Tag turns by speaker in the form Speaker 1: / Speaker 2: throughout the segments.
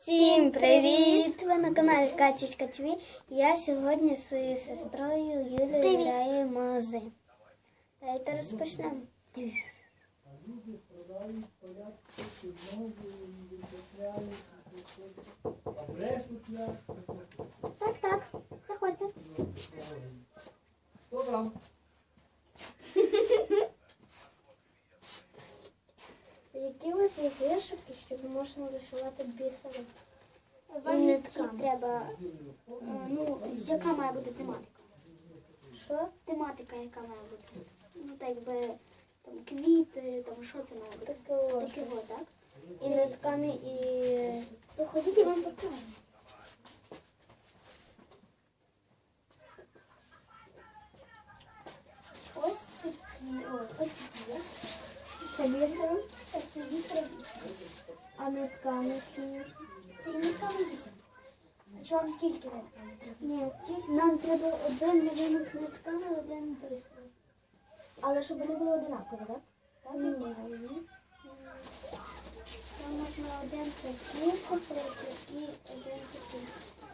Speaker 1: Всім привіт! Ви на каналі Катічка ТВ. Я сьогодні зі своєю сестрою Юлією
Speaker 2: Привіт.
Speaker 1: граю в. Давайте розпочнемо.
Speaker 2: Так, так, заходьте.
Speaker 3: Хто там?
Speaker 1: Які у вас є вишивки, щоб можна вишивати бісером?
Speaker 2: Вам які треба, е, ну, яка має бути тематика?
Speaker 1: Що?
Speaker 2: Тематика, яка має бути? Ну, так якби там квіти, там що це має бути?
Speaker 1: Таке
Speaker 2: от, так?
Speaker 1: І нитками, і
Speaker 2: То ходіть, я вам покажу. Ось такі, ось такі.
Speaker 1: це бісером,
Speaker 2: Так,
Speaker 1: а нитками чи ні?
Speaker 2: Це і нитками бісером. А чи вам тільки нитками треба?
Speaker 1: Ні, тільки нам треба один малюнок нитками, один бісером.
Speaker 2: Але щоб вони були одинакові, так? Так?
Speaker 1: Ні, ні. Там можна один такий купити і один такий.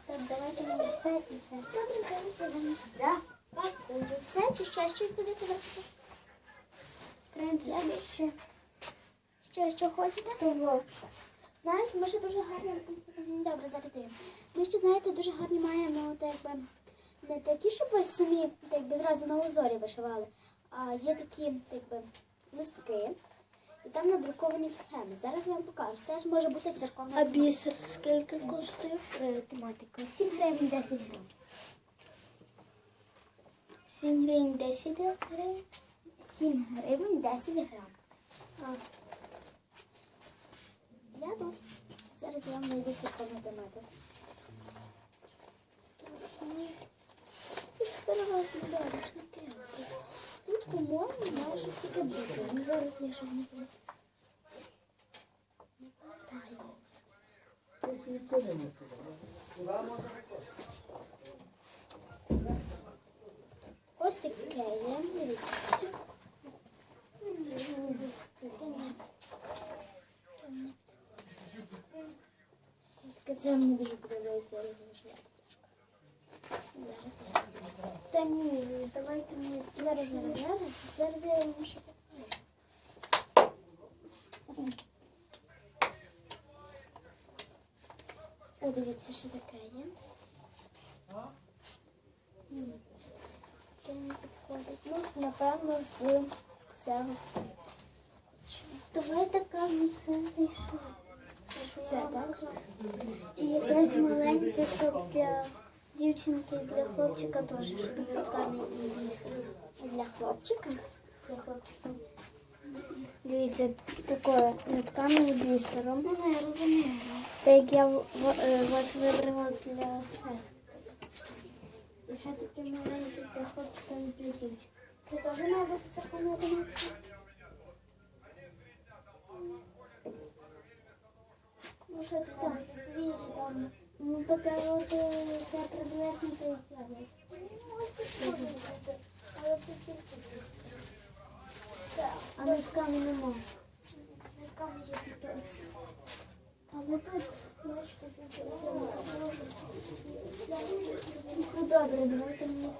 Speaker 1: Так, давайте мені це і це.
Speaker 2: Добре, зараз я вам запакую все, чи ще щось буде казати?
Speaker 1: Принципі, ще
Speaker 2: що хочете?
Speaker 1: того.
Speaker 2: Знаєте, ми ще дуже гарні. Добре, зараз дивимо. Ми ще, знаєте, дуже гарні маємо так якби не такі, щоб ви самі так якби зразу на узорі вишивали, а є такі так якби листки. І там надруковані схеми. Зараз я вам покажу. Теж може бути церковна
Speaker 1: А
Speaker 2: тематика.
Speaker 1: бісер скільки коштує?
Speaker 2: Е, тематика. 7 гривень, 10 гривень.
Speaker 1: 7 гривень 10 гривень.
Speaker 2: 7 гривень, 10 грам. Я тут. Зараз я вам знайду церковну тематику. Це переважно рушники. Тут, по-моєму, має щось таке бути. Ну, зараз я щось не пам'ятаю. Ось таке є. Дивіться. М, заступені. Темне Це мені дуже подобається, я його тяжко. Зараз я.
Speaker 1: Та ні, давайте мені
Speaker 2: Зараз, зараз, зараз. Зараз я йому ще покажу. О, дивіться, що таке є. Таке не підходить. Ну, напевно, з цього все.
Speaker 1: Давайте кажемо це зайшло.
Speaker 2: Це так?
Speaker 1: І якесь маленьке, щоб для дівчинки, і для хлопчика теж, щоб нитками і бісером.
Speaker 2: Для хлопчика.
Speaker 1: Для хлопчика. Дивіться, таке нитками і бісером.
Speaker 2: Ну, я розумію.
Speaker 1: Так як я е, вас вибрала для себе. І ще таке маленьке для хлопчика і для дівчинки.
Speaker 2: Це теж має бути церковна Ну, що це там? Звірі там.
Speaker 1: Ну таке от це приблизно це як я.
Speaker 2: Ну, ось таке може бути. Але це тільки десь.
Speaker 1: А нитками нема.
Speaker 2: Низками є тільки оці.
Speaker 1: Але тут,
Speaker 2: Бачите, тут оце от.
Speaker 1: ну добре, давайте мені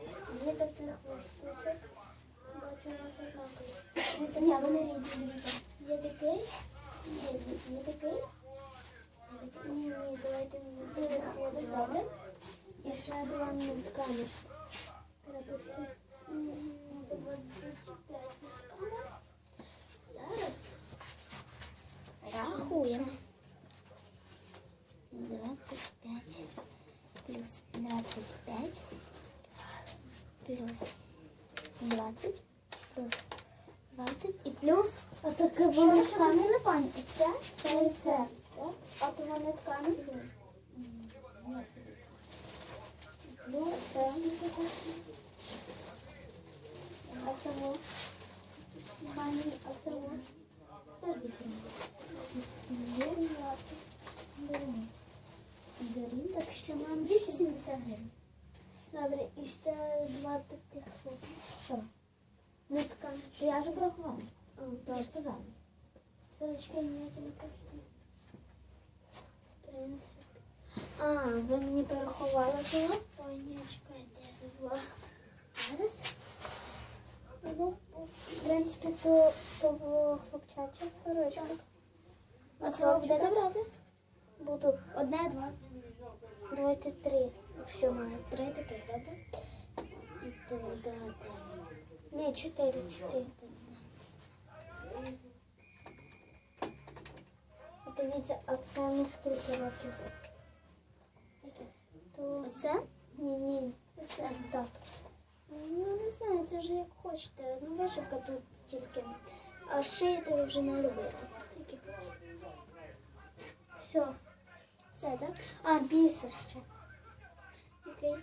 Speaker 1: є таких штучок. Бачу, у нас однакові.
Speaker 2: Ні, вони різні. Є такий, є такий. Є такий.
Speaker 1: Ні, ні, давайте мені
Speaker 2: Переходить, добре.
Speaker 1: І ще два нитками. Треба щось.
Speaker 2: М, 25 нитками. Зараз рахуємо. 25 плюс 25 плюс 20 плюс 20 і плюс
Speaker 1: А таке
Speaker 2: Що
Speaker 1: воно
Speaker 2: ви ще хотіли, пані? І це?
Speaker 1: Це і це.
Speaker 2: Так?
Speaker 1: А то вони ткани.
Speaker 2: Ні, це.
Speaker 1: Ну, це. А це во.
Speaker 2: Пані, а це. Теж. Беремо. Беремо, так що нам 270 гривень.
Speaker 1: Добре, і ще два таких от.
Speaker 2: Що?
Speaker 1: Нитками.
Speaker 2: Що я вже порахувала? Я казала. Сорочки ніякі не коштують.
Speaker 1: А, ви мені переховали
Speaker 2: ні, чекайте, я забула. Зараз.
Speaker 1: Ну, в принципі, то, то було хлопчача сорочка.
Speaker 2: А це ви будете брати?
Speaker 1: Буду
Speaker 2: Одне, два.
Speaker 1: давайте три, якщо маєте.
Speaker 2: Три таких, добре? І додати.
Speaker 1: Ні, чотири, чотири. А Дивіться, а це на скільки років? То...
Speaker 2: Оце?
Speaker 1: Ні, ні, це так.
Speaker 2: Ну, не знаю, це вже як хочете. Ну, вишивка тут тільки. А шити ви вже не любите. Хочете.
Speaker 1: Все.
Speaker 2: Все, так?
Speaker 1: А, бісер ще.
Speaker 2: Окей.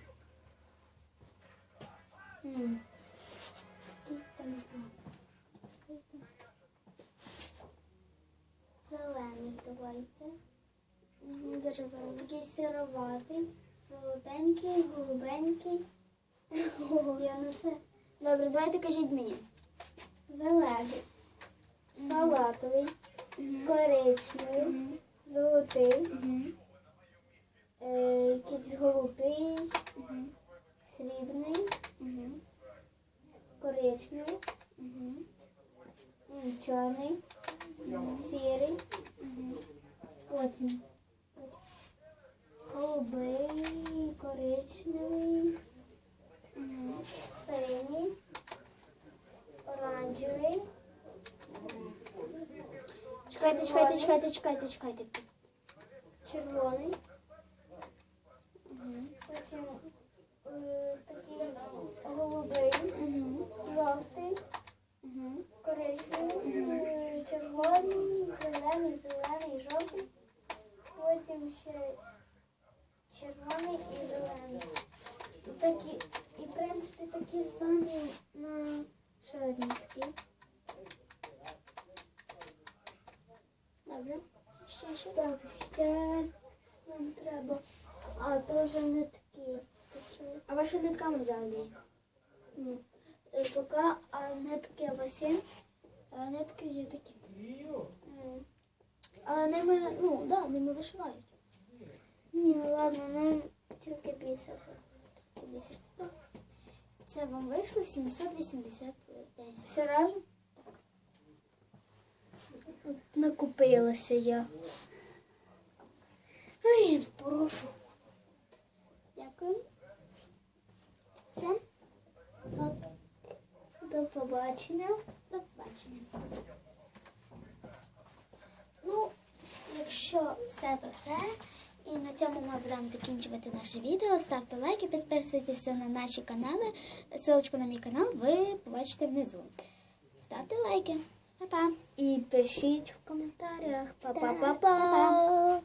Speaker 2: Який там знак?
Speaker 1: Зелений давайте. Такий сироватий, золотенький, голубенький. Я не.
Speaker 2: Добре, давайте кажіть мені.
Speaker 1: Зелений, салатовий, коричневий, золотий, е, якийсь голубий, срібний, коричневий, чорний, потім голубий, коричневий, синій, оранжевий,
Speaker 2: Чекайте, чекайте, чекайте, чекайте, чекайте.
Speaker 1: червоний, потім е, такий голубий, жовтий, коричневий, червоний, зелений, зелений, такі, і в принципі такі самі на шарницький.
Speaker 2: Добре. Ще що?
Speaker 1: Так, ще нам треба. А то вже не такі.
Speaker 2: А ваша нитками взяли?
Speaker 1: Ні. Е, поки а нитки восім,
Speaker 2: а нитки є такі. Але ними, ну, да, ними вишивають.
Speaker 1: Ні, ладно, нам тільки пісок.
Speaker 2: 70. Ну, це вам вийшло 785.
Speaker 1: Все разом? Так. От накупилася я. Ну, Ой, прошу.
Speaker 2: Дякую. Все.
Speaker 1: До побачення.
Speaker 2: До побачення. Ну, якщо все то все. І на цьому ми будемо закінчувати наше відео. Ставте лайки, підписуйтеся на наші канали. Силочку на мій канал ви побачите внизу. Ставте лайки. Па-па.
Speaker 1: І пишіть в коментарях. Па-па-па-па.
Speaker 2: па-па.